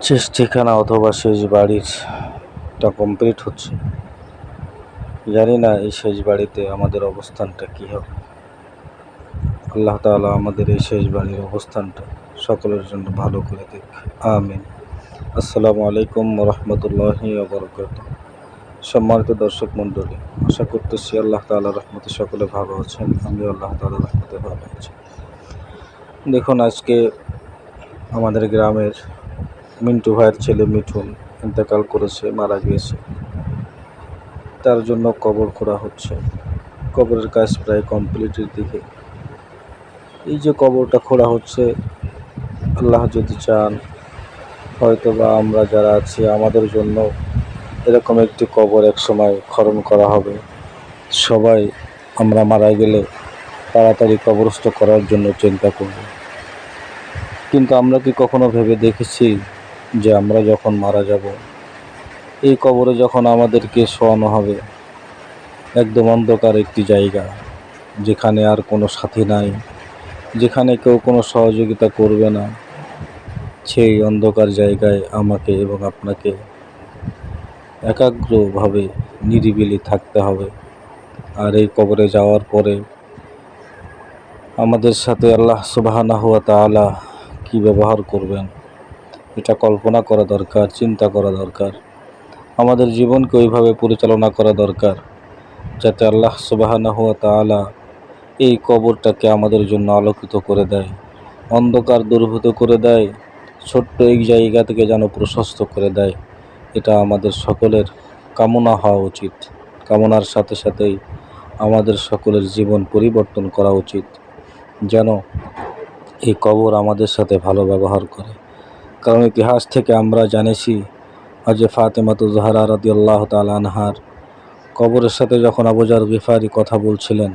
শেষ ঠিকানা অথবা শেষ বাড়িরটা কমপ্লিট হচ্ছে। জানি না এই শেষ বাড়িতে আমাদের অবস্থানটা কী হবে। আল্লাহ তাআলা আমাদের এই শেষ বাড়ির অবস্থানটা সকলের জন্য ভালো করে দেখ। আমিন। আসসালামু আলাইকুম রহমতুল্লাহি বরকাত সম্মানিত দর্শক মণ্ডলী, আশা করতেছি আল্লাহ তাআলা রহমতে সকলে ভালো আছেন আমি আল্লাহ তাআলা রহমতে ভালো আছি। দেখুন, আজকে আমাদের গ্রামের মিন্টু ভাইয়ের ছেলে মিঠুন ইন্তেকাল করেছে, মারা গিয়েছে। তার জন্য কবর খোঁড়া হচ্ছে। কবরের কাজ প্রায় কমপ্লিটের দিকে। এই যে কবরটা খোঁড়া হচ্ছে, আল্লাহ যদি চান হয়তো বা আমরা যারা আছি আমাদের জন্য এরকম একটি কবর এক সময় খরণ করা হবে। সবাই আমরা মারা গেলে তাড়াতাড়ি কবরস্থ করার জন্য চিন্তা করব। কিন্তু আমরা কি কখনো ভেবে দেখেছি যে আমরা যখন মারা যাব, এই কবরে যখন আমাদেরকে শোয়ানো হবে, একদম অন্ধকার একটি জায়গা, যেখানে আর কোনো সাথী নাই, যেখানে কেউ কোনো সহযোগিতা করবে না, সেই অন্ধকার জায়গায় আমাকে এবং আপনাকে একাগ্রভাবে, নিরিবিলি থাকতে হবে। আর এই কবরে যাওয়ার পরে আমাদের সাথে আল্লাহ সুবাহানা হুয়া তাআলা কী ব্যবহার করবেন? এটা কল্পনা করা দরকার, চিন্তা করা দরকার। আমাদের জীবনকে ওইভাবে পরিচালনা করা দরকার, যাতে আল্লাহ সুবাহানা হুয়া তাআলা এই কবরটাকে আমাদের জন্য আলোকিত করে দেয়, অন্ধকার দুর্ভূত করে দেয়, ছোট্ট এই জায়গা থেকে যেন প্রশস্ত করে দেয়। এটা আমাদের সকলের কামনা হওয়া উচিত। কামনার সাথে সাথেই আমাদের সকলের জীবন পরিবর্তন করা উচিত, যেন এই কবর আমাদের সাথে ভালো ব্যবহার করে। কারণ ইতিহাস থেকে আমরা জানেছি আজে ফাতেমাতু জাহারা রাদি আল্লাহ আনহার কবরের সাথে যখন আবুজার গিফারি কথা বলছিলেন,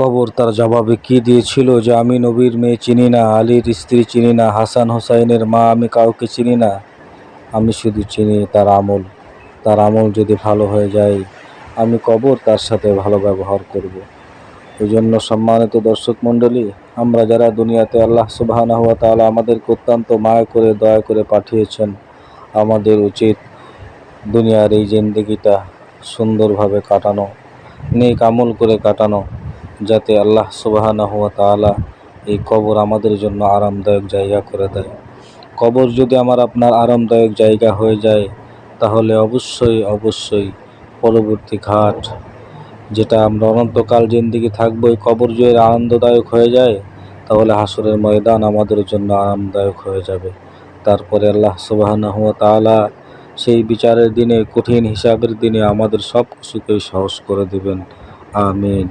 কবর তার জবাবে কি দিয়েছিল যে, আমি নবীর মেয়ে চিনি না, আলীর স্ত্রী চিনি না, হাসান হোসাইনের মা আমি কাউকে চিনি না, আমি শুধু চিনি তার আমল তার আমল যদি ভালো হয়ে যায়, আমি কবর তার সাথে ভালো ব্যবহার করব। এই জন্য সম্মানিত দর্শক মণ্ডলী, আমরা যারা দুনিয়াতে আল্লাহ সুবাহানা হুয়া তাআলা আমাদেরকে অত্যন্ত মায়া করে, দয়া করে পাঠিয়েছেন, আমাদের উচিত দুনিয়ার এই জিন্দগিটা সুন্দরভাবে কাটানো, নেক আমল করে কাটানো, যাতে আল্লাহ সুবাহানা হুয়া তাআলা এই কবর আমাদের জন্য আরামদায়ক জায়গা করে দেয়। কবর যদি আমার আপনার আরামদায়ক জায়গা হয়ে যায়, তাহলে অবশ্যই অবশ্যই পরবর্তী ঘাট যেটা আমরা অনন্তকাল জিন্দিগি থাকব, এই কবর জয়ের আনন্দদায়ক হয়ে যায়, তাহলে হাসরের ময়দান আমাদের জন্য আরামদায়ক হয়ে যাবে। তারপরে আল্লাহ সুবাহ তালা সেই বিচারের দিনে, কঠিন হিসাবের দিনে আমাদের সব কিছুকেই সহজ করে দেবেন। আমিন।